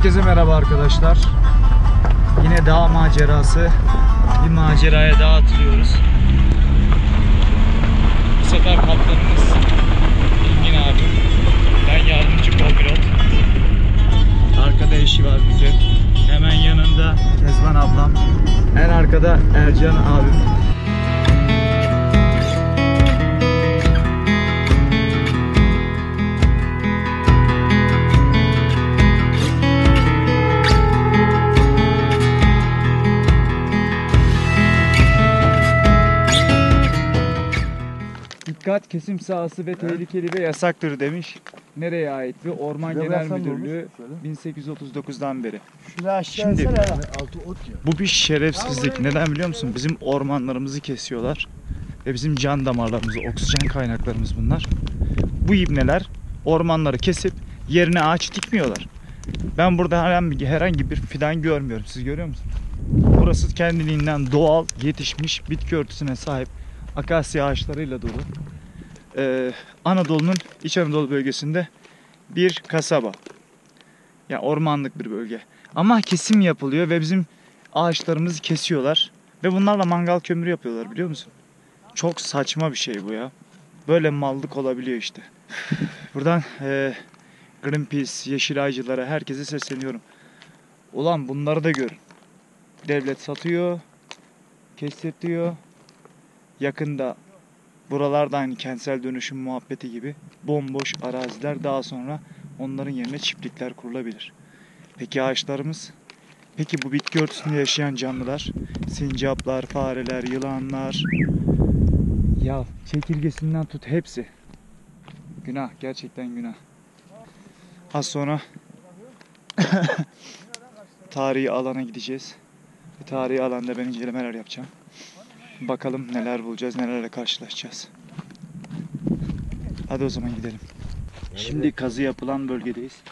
Herkese merhaba arkadaşlar. Yine dağ macerası. Bir maceraya daha atılıyoruz. Bu sefer kaptanımız Engin abi. Ben yardımcı co-pilot. Arkada eşi var bizim. Hemen yanında Kezban ablam. En arkada Ercan abim. Kesim sahası ve tehlikeli ve yasaktır demiş. Nereye ait bir Orman Şuraya Genel olur, Müdürlüğü şöyle. 1839'dan beri. Şunu aşağı Şimdi- insene. Altı ot ya. Bu bir şerefsizlik. Neden biliyor musun? Bizim ormanlarımızı kesiyorlar. Ve bizim can damarlarımız, oksijen kaynaklarımız bunlar. Bu ibneler ormanları kesip yerine ağaç dikmiyorlar. Ben burada herhangi, herhangi bir fidan görmüyorum. Siz görüyor musunuz? Burası kendiliğinden doğal yetişmiş bitki örtüsüne sahip akasya ağaçlarıyla dolu. Ee, Anadolu'nun İç Anadolu bölgesinde bir kasaba. Yani ormanlık bir bölge. Ama kesim yapılıyor ve bizim ağaçlarımızı kesiyorlar. Ve bunlarla mangal kömürü yapıyorlar biliyor musun? Çok saçma bir şey bu ya. Böyle mallık olabiliyor işte. Buradan eee Greenpeace, Yeşilaycılara, herkese sesleniyorum. Ulan bunları da görün. Devlet satıyor, kestirtiyor. Yakında buralarda aynı kentsel dönüşüm muhabbeti gibi bomboş araziler daha sonra onların yerine çiftlikler kurulabilir. Peki ağaçlarımız? Peki bu bitki örtüsünde yaşayan canlılar? Sincaplar, fareler, yılanlar. Ya çekirgesinden tut hepsi. Günah, gerçekten günah. Az sonra tarihi alana gideceğiz. Ve tarihi alanda ben incelemeler yapacağım. Bakalım neler bulacağız, nelerle karşılaşacağız. Hadi o zaman gidelim. Şimdi kazı yapılan bölgedeyiz.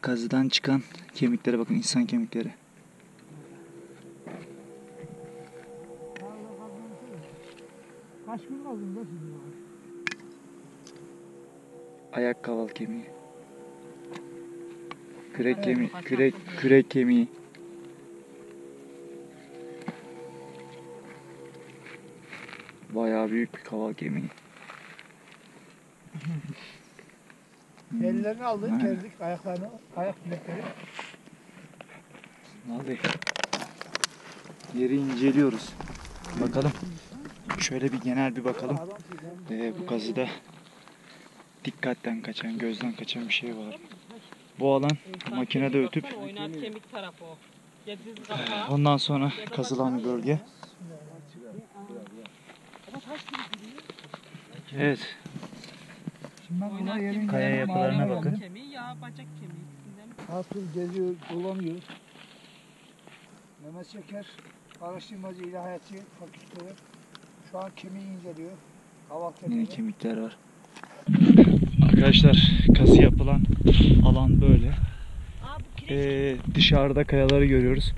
Kazıdan çıkan kemiklere bakın insan kemikleri. Ayak kaval kemiği. Kürek kemiği, kürek, kürek kemiği. Bayağı büyük bir kaval kemiği. Ellerini aldık, Ha. gerdik ayaklarını, ayak bilekleri. Vallahi yeri inceliyoruz. Bakalım. Şöyle bir genel bir bakalım. Ee, bu kazıda dikkatten kaçan, gözden kaçan bir şey var. Bu alan makinede ötüp Oynar kemik tarafı o. Ondan sonra kazılan bir bölge. Evet. Şimdi ben yerin. Kaya yapılarına bakın. Kemiği ya bacak kemiği. ikisinden Hatun geziyor, dolanıyor. Mehmet Şeker, araştırmacı ilahiyatçı fakültede. Şu an kemiği inceliyor. Yine kemikler var. Arkadaşlar kazı yapılan alan böyle. Aa bu kireç, Ee, dışarıda kayaları görüyoruz.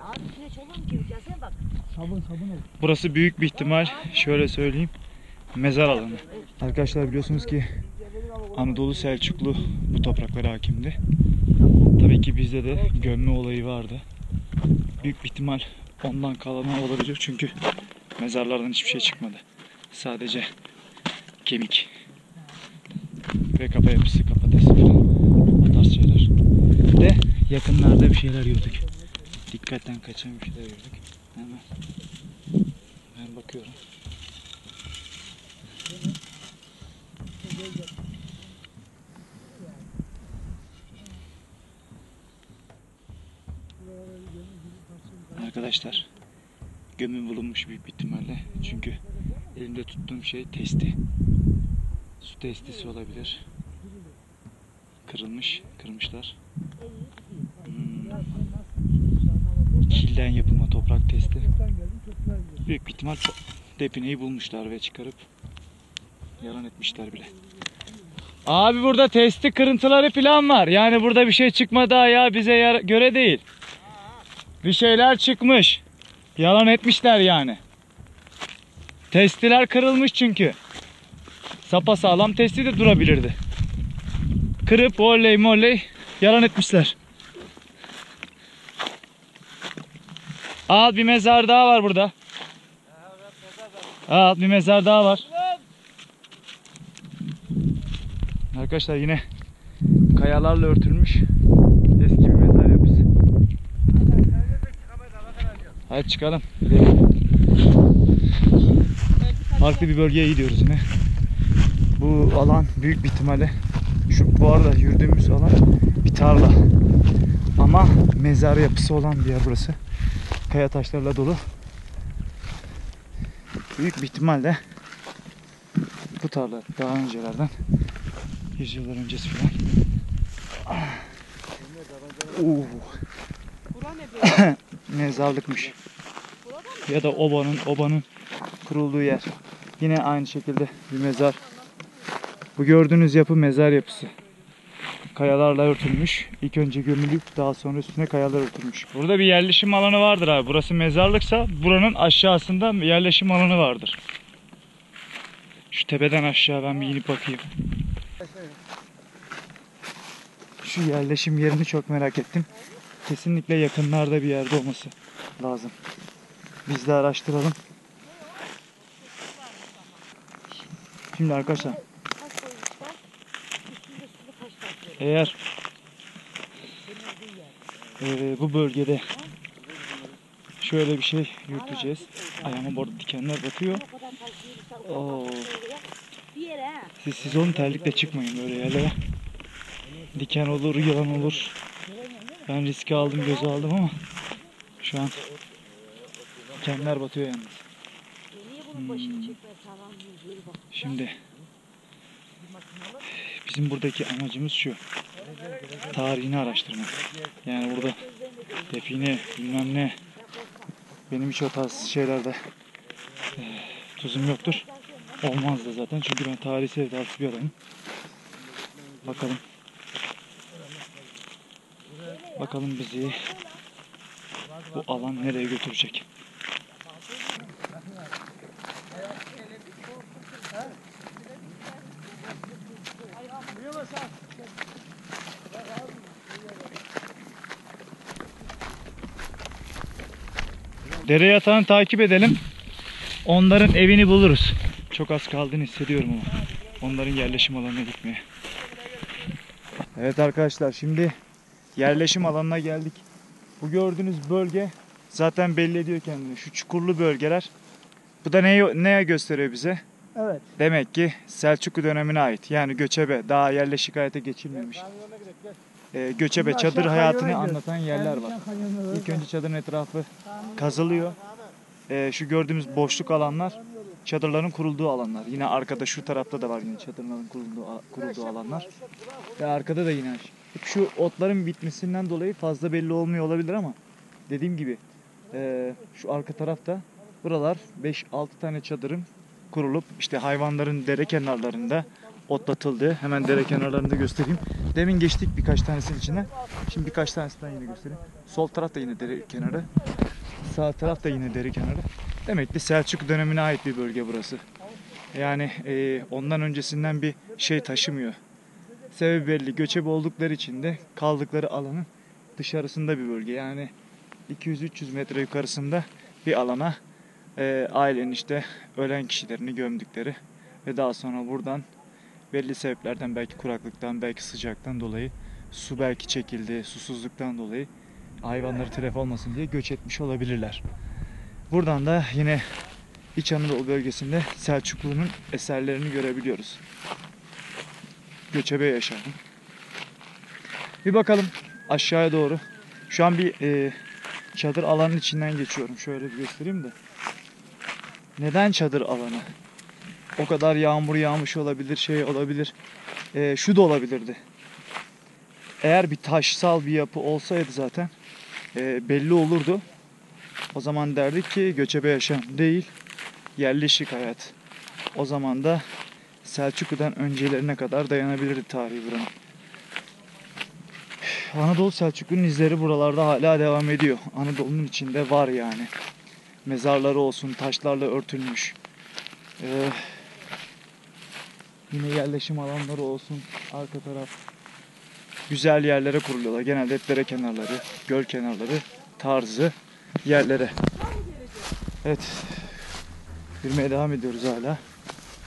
abi kireç olur mu kireç? Gelsene bak. Sabun sabun ol. Burası büyük bir ihtimal şöyle söyleyeyim mezar alanı. Arkadaşlar biliyorsunuz ki Anadolu Selçuklu bu topraklara hakimdi. Tabii ki bizde de gömme olayı vardı. Büyük bir ihtimal ondan kalanı olabilir çünkü mezarlardan hiçbir şey çıkmadı. Sadece kemik ve kafa yapısı, kafatası falan o tarz şeyler. De yakınlarda bir şeyler gördük. Dikkatten kaçan bir şeyler gördük. Hemen ben bakıyorum. Arkadaşlar gömü bulunmuş bir ihtimalle. Çünkü elimde tuttuğum şey testi. Su testisi olabilir. Kırılmış, kırmışlar. Hmm. Kilden yapılma toprak testi. Büyük bir ihtimal defineyi bulmuşlar ve çıkarıp yalan etmişler bile. Abi burada testi kırıntıları falan var. Yani burada bir şey çıkmadı ya bize göre değil. Bir şeyler çıkmış. Yalan etmişler yani. Testiler kırılmış çünkü. Sapa sağlam testi de durabilirdi. Kırıp oley molley Yalan etmişler. Al bir mezar daha var burada. Al bir mezar daha var. Arkadaşlar yine kayalarla örtülmüş eski bir mezar yapısı. Hadi çıkalım. Farklı bir bölgeye gidiyoruz yine. Bu alan büyük bir ihtimalle şu bu arada yürüdüğümüz alan bir tarla. Ama mezar yapısı olan bir yer burası. Kaya taşlarla dolu. Büyük bir ihtimalle bu tarla daha öncelerden yüzyıllar öncesi falan. Ah. Oo, mezarlıkmış. Ya da obanın obanın kurulduğu yer. Yine aynı şekilde bir mezar. Bu gördüğünüz yapı mezar yapısı. Kayalarla örtülmüş. İlk önce gömülüp daha sonra üstüne kayalar örtülmüş. Burada bir yerleşim alanı vardır abi. Burası mezarlıksa buranın aşağısında yerleşim alanı vardır. Şu tepeden aşağı ben bir inip bakayım. Şu yerleşim yerini çok merak ettim. Kesinlikle yakınlarda bir yerde olması lazım. Biz de araştıralım. Şimdi arkadaşlar eğer eee, bu bölgede şöyle bir şey yürüteceğiz. Ayağıma bu arada dikenler batıyor. Siz, siz onun terlikle çıkmayın böyle yerlere. Diken olur, yılan olur. Ben riski aldım, göze aldım ama şu an dikenler batıyor yalnız. E bak. Şimdi bizim buradaki amacımız şu. Tarihini araştırmak. Yani burada define bilmem ne benim hiç o tarz şeylerde eh, tuzum yoktur. Olmaz da zaten çünkü ben tarih sevdası bir adamım. Bakalım. Bakalım bizi bu alan nereye götürecek. Dere yatağını takip edelim. Onların evini buluruz. Çok az kaldığını hissediyorum ama. Onların yerleşim alanına gitmeye. Evet arkadaşlar şimdi yerleşim alanına geldik. Bu gördüğünüz bölge zaten belli ediyor kendini. Şu çukurlu bölgeler. Bu da neye, neye gösteriyor bize? Evet. Demek ki Selçuklu dönemine ait. Yani göçebe, daha yerleşik hayata geçilmemiş. Ee, göçebe, Şimdi çadır aşağı hayatını anlatan yerler var. İlk önce çadırın etrafı kazılıyor. Ee, şu gördüğümüz boşluk alanlar çadırların kurulduğu alanlar. Yine arkada şu tarafta da var yine çadırların kurulduğu, kurulduğu alanlar. Ve arkada da yine şu otların bitmesinden dolayı fazla belli olmuyor olabilir ama dediğim gibi e, şu arka tarafta buralar 5-6 tane çadırın kurulup işte hayvanların dere kenarlarında otlatıldığı hemen dere kenarlarında göstereyim. Demin geçtik birkaç tanesinin içine. Şimdi birkaç tanesinden yine göstereyim. Sol taraf da yine dere kenarı. Sağ taraf da yine dere kenarı. Demek ki Selçuk dönemine ait bir bölge burası. Yani e, ondan öncesinden bir şey taşımıyor. Sebebi belli. Göçebe oldukları için de kaldıkları alanın dışarısında bir bölge. Yani 200-300 metre yukarısında bir alana e, ailenin işte ölen kişilerini gömdükleri ve daha sonra buradan belli sebeplerden belki kuraklıktan belki sıcaktan dolayı su belki çekildi, susuzluktan dolayı hayvanları telef olmasın diye göç etmiş olabilirler. Buradan da yine İç Anadolu bölgesinde Selçuklu'nun eserlerini görebiliyoruz. Göçebe yaşamı. Bir bakalım aşağıya doğru. Şu an bir e, çadır alanının içinden geçiyorum. Şöyle bir göstereyim de. Neden çadır alanı? O kadar yağmur yağmış olabilir, şey olabilir. E, şu da olabilirdi. Eğer bir taşsal bir yapı olsaydı zaten e, belli olurdu. O zaman derdik ki göçebe yaşam değil, yerleşik hayat. O zaman da Selçuklu'dan öncelerine kadar dayanabilirdi tarihi buranın. Anadolu Selçuklu'nun izleri buralarda hala devam ediyor. Anadolu'nun içinde var yani. Mezarları olsun, taşlarla örtülmüş. Ee, yine yerleşim alanları olsun, arka taraf. güzel yerlere kuruluyorlar. Genelde hep dere kenarları, göl kenarları tarzı yerlere. Evet. Yürümeye devam ediyoruz hala.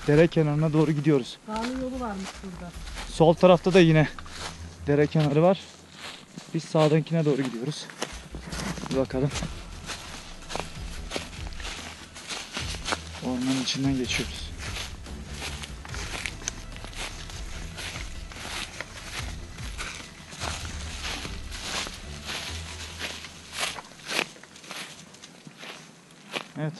Dere kenarına doğru gidiyoruz. Kanun yolu varmış burada. Sol tarafta da yine dere kenarı var. Biz sağdakine doğru gidiyoruz. Bir bakalım. Ormanın içinden geçiyoruz. Evet.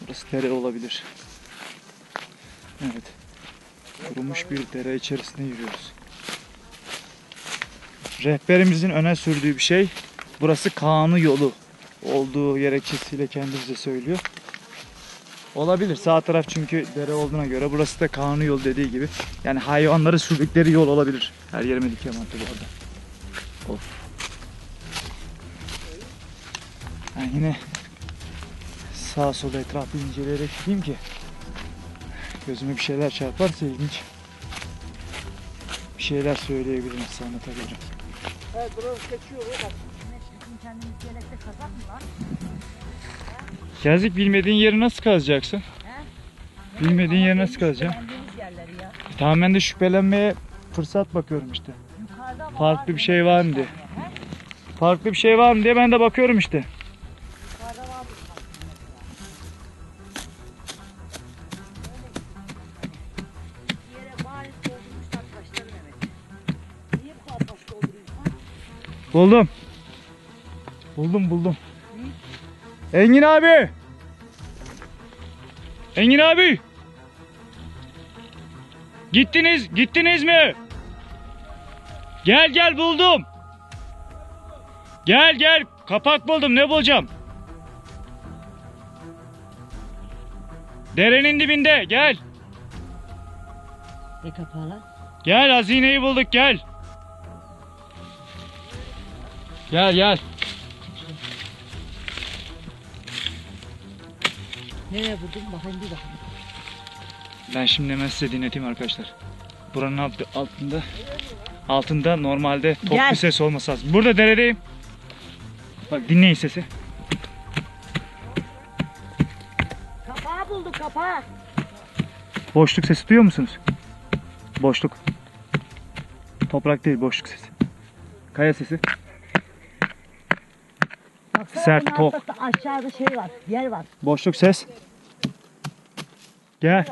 Burası dere olabilir. Evet. Kurumuş bir dere içerisinde yürüyoruz. Rehberimizin öne sürdüğü bir şey burası Kaan'ı yolu olduğu gerekçesiyle kendi bize söylüyor. Olabilir. Sağ taraf çünkü dere olduğuna göre burası da Kaan'ı yol dediği gibi. Yani hayvanları sürdükleri yol olabilir. Her yerime dikiyor mantı bu arada. Of. Ben yine sağa sola etrafı inceleyerek gideyim ki gözüme bir şeyler çarparsa ilginç bir şeyler söyleyebilirim size anlatabilirim. Evet burası geçiyor. Bak. Kendimiz kazak mı var? Yazık bilmediğin yeri nasıl kazacaksın? Bilmediğin yeri nasıl kazacaksın? Ya. Tamam ben de şüphelenmeye fırsat bakıyorum işte. Farklı bir şey var mı diye. He? Farklı bir şey var mı diye ben de bakıyorum işte. Buldum. Buldum buldum. Engin abi. Engin abi. Gittiniz, gittiniz mi? Gel gel buldum. Gel gel kapak buldum ne bulacağım? Derenin dibinde gel. Ne kapağı lan? Gel hazineyi bulduk gel. Gel gel. Nereye buldun? Bakayım bir bakayım. Ben şimdi hemen size dinleteyim arkadaşlar. Buranın alt- altında altında normalde top Gel. bir ses olması lazım. Burada deredeyim. Bak dinleyin sesi. Kapağı bulduk kapağı. Boşluk sesi duyuyor musunuz? Boşluk. Toprak değil boşluk sesi. Kaya sesi. Sert, tok. Aşağıda şey var. Yer var. Boşluk ses. Gel.